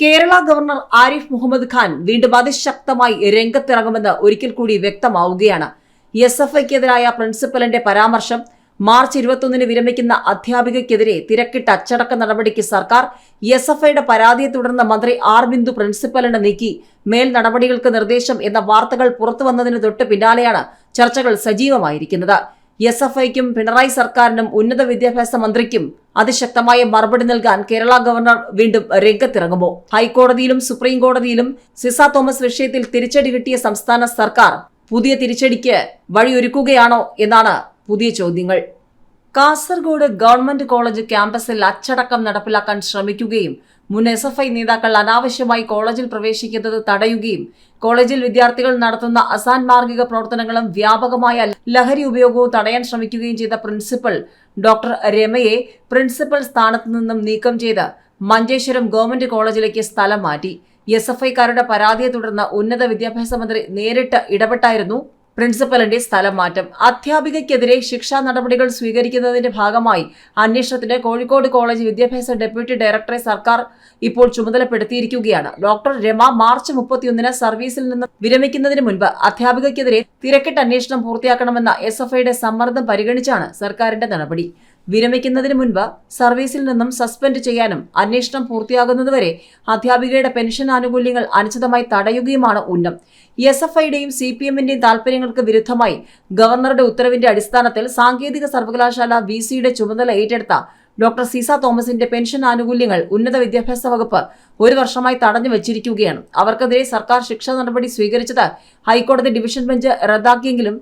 Kerala governor Arif Muhammad Khan വീണ്ടും അതിശക്തമായി രംഗത്തിറങ്ങുമെന്ന് ഒരിക്കൽ കൂടി വ്യക്തമാവുകയാണ്. എസ് എഫ് ഐക്കെതിരായ പ്രിൻസിപ്പലിന്റെ പരാമർശം മാർച്ച് ഇരുപത്തൊന്നിന് വിരമിക്കുന്ന അധ്യാപികയ്ക്കെതിരെ തിരക്കിട്ട അച്ചടക്ക നടപടിക്ക് സർക്കാർ എസ് എഫ് ഐയുടെ പരാതിയെ തുടർന്ന് മന്ത്രി ആർ ബിന്ദു പ്രിൻസിപ്പലിനെ നീക്കി. മേൽ നടപടികൾക്ക് നിർദ്ദേശം എന്ന വാർത്തകൾ പുറത്തു വന്നതിന് തൊട്ട് പിന്നാലെയാണ് ചർച്ചകൾ സജീവമായിരിക്കുന്നത്. എസ് എഫ് ഐക്കും പിണറായി സർക്കാരിനും ഉന്നത വിദ്യാഭ്യാസ മന്ത്രിക്കും അതിശക്തമായ മറുപടി നൽകാൻ കേരള ഗവർണർ വീണ്ടും രംഗത്തിറങ്ങുമോ ഹൈക്കോടതിയിലും സുപ്രീം കോടതിയിലും സിസ തോമസ് വിഷയത്തിൽ തിരിച്ചടി കിട്ടിയ സംസ്ഥാന സർക്കാർ പുതിയ തിരിച്ചടിക്ക് വഴിയൊരുക്കുകയാണോ എന്നാണ് പുതിയ ചോദ്യങ്ങൾ. കാസർഗോഡ് ഗവൺമെന്റ് കോളേജ് ക്യാമ്പസിൽ അച്ചടക്കം നടപ്പിലാക്കാൻ ശ്രമിക്കുകയും മുൻ എസ് എഫ് ഐ നേതാക്കൾ അനാവശ്യമായി കോളേജിൽ പ്രവേശിക്കുന്നത് തടയുകയും കോളേജിൽ വിദ്യാർത്ഥികൾ നടത്തുന്ന അസാൻമാർഗിക പ്രവർത്തനങ്ങളും വ്യാപകമായ ലഹരി ഉപയോഗവും തടയാൻ ശ്രമിക്കുകയും ചെയ്ത പ്രിൻസിപ്പൽ ഡോക്ടർ രമയെ പ്രിൻസിപ്പൽ സ്ഥാനത്ത് നിന്നും നീക്കം ചെയ്ത് മഞ്ചേശ്വരം ഗവൺമെന്റ് കോളേജിലേക്ക് സ്ഥലം മാറ്റി. എസ് എഫ് ഐക്കാരുടെ പരാതിയെ തുടർന്ന് ഉന്നത വിദ്യാഭ്യാസ മന്ത്രി നേരിട്ട് ഇടപെട്ടായിരുന്നു പ്രിൻസിപ്പലിന്റെ സ്ഥലം മാറ്റം അധ്യാപികയ്ക്കെതിരെ ശിക്ഷാ നടപടികൾ സ്വീകരിക്കുന്നതിന്റെ ഭാഗമായി അന്വേഷണത്തിന് കോഴിക്കോട് കോളേജ് വിദ്യാഭ്യാസ ഡെപ്യൂട്ടി ഡയറക്ടറെ സർക്കാർ ഇപ്പോൾ ചുമതലപ്പെടുത്തിയിരിക്കുകയാണ്. ഡോക്ടർ രമ മാർച്ച് മുപ്പത്തിയൊന്നിന് സർവീസിൽ നിന്ന് വിരമിക്കുന്നതിന് മുൻപ് അധ്യാപികയ്ക്കെതിരെ തിരക്കിട്ട് അന്വേഷണം പൂർത്തിയാക്കണമെന്ന എസ് സമ്മർദ്ദം പരിഗണിച്ചാണ് സർക്കാരിന്റെ നടപടി. വിരമിക്കുന്നതിന് മുൻപ് സർവീസിൽ നിന്നും സസ്പെൻഡ് ചെയ്യാനും അന്വേഷണം പൂർത്തിയാകുന്നതുവരെ അധ്യാപികയുടെ പെൻഷൻ ആനുകൂല്യങ്ങൾ അനുചിതമായി തടയുകയുമാണ് ഉന്നം. എസ് എഫ് ഐയുടെയും സി പി എമ്മിന്റെയും താൽപര്യങ്ങൾക്ക് വിരുദ്ധമായി ഗവർണറുടെ ഉത്തരവിന്റെ അടിസ്ഥാനത്തിൽ സാങ്കേതിക സർവകലാശാല വി സിയുടെ ചുമതല ഏറ്റെടുത്ത ഡോക്ടർ സീസ തോമസിന്റെ പെൻഷൻ ആനുകൂല്യങ്ങൾ ഉന്നത വിദ്യാഭ്യാസ വകുപ്പ് ഒരു വർഷമായി തടഞ്ഞു വച്ചിരിക്കുകയാണ്. അവർക്കെതിരെ സർക്കാർ ശിക്ഷാ നടപടി സ്വീകരിച്ചത് ഹൈക്കോടതി ഡിവിഷൻ ബെഞ്ച് റദ്ദാക്കിയെങ്കിലും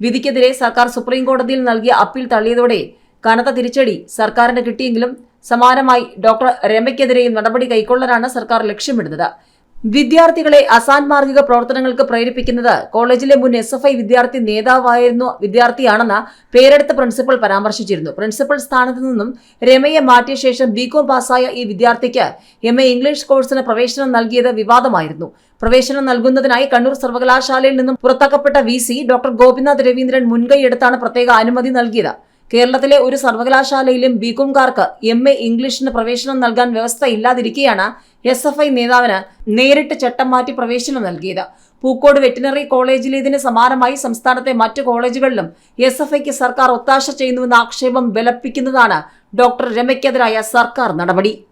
വിധിക്കെതിരെ സർക്കാർ സുപ്രീം കോടതിയിൽ നൽകിയ അപ്പീൽ തള്ളിയതോടെ കനത്ത തിരിച്ചടി സർക്കാരിന് കിട്ടിയെങ്കിലും സമാനമായി ഡോക്ടർ രമയ്ക്കെതിരെയും നടപടി കൈക്കൊള്ളാനാണ് സർക്കാർ ലക്ഷ്യമിടുന്നത്. വിദ്യാർത്ഥികളെ അസാൻമാർഗിക പ്രവർത്തനങ്ങൾക്ക് പ്രേരിപ്പിക്കുന്നത് കോളേജിലെ മുൻ എസ് എഫ് ഐ വിദ്യാർത്ഥി നേതാവായിരുന്നു വിദ്യാർത്ഥിയാണെന്ന് പേരെടുത്ത പ്രിൻസിപ്പൽ പരാമർശിച്ചിരുന്നു. പ്രിൻസിപ്പൽ സ്ഥാനത്ത് നിന്നും രമയെ മാറ്റിയ ശേഷം ബികോം പാസ്സായ ഈ വിദ്യാർത്ഥിക്ക് എം എ ഇംഗ്ലീഷ് കോഴ്സിന് പ്രവേശനം നൽകിയത് വിവാദമായിരുന്നു. പ്രവേശനം നൽകുന്നതിനായി കണ്ണൂർ സർവകലാശാലയിൽ നിന്നും പുറത്താക്കപ്പെട്ട V C doctor Gopinath Raveendran മുൻകൈയെടുത്താണ് പ്രത്യേക അനുമതി നൽകിയത്. കേരളത്തിലെ ഒരു സർവകലാശാലയിലും ബികോംകാർക്ക് എം എ ഇംഗ്ലീഷിന് പ്രവേശനം നൽകാൻ വ്യവസ്ഥ ഇല്ലാതിരിക്കെയാണ് എസ് എഫ് ഐ നേതാവിന് നേരിട്ട് ചട്ടം മാറ്റി പ്രവേശനം നൽകിയത്. പൂക്കോട് വെറ്റിനറി കോളേജിലേതിന് സമാനമായി സംസ്ഥാനത്തെ മറ്റ് കോളേജുകളിലും എസ് എഫ് ഐക്ക് സർക്കാർ ഒത്താശ ചെയ്യുന്നുവെന്ന ആക്ഷേപം ബലപ്പിക്കുന്നതാണ് ഡോക്ടർ രമയ്ക്കെതിരായ സർക്കാർ നടപടി.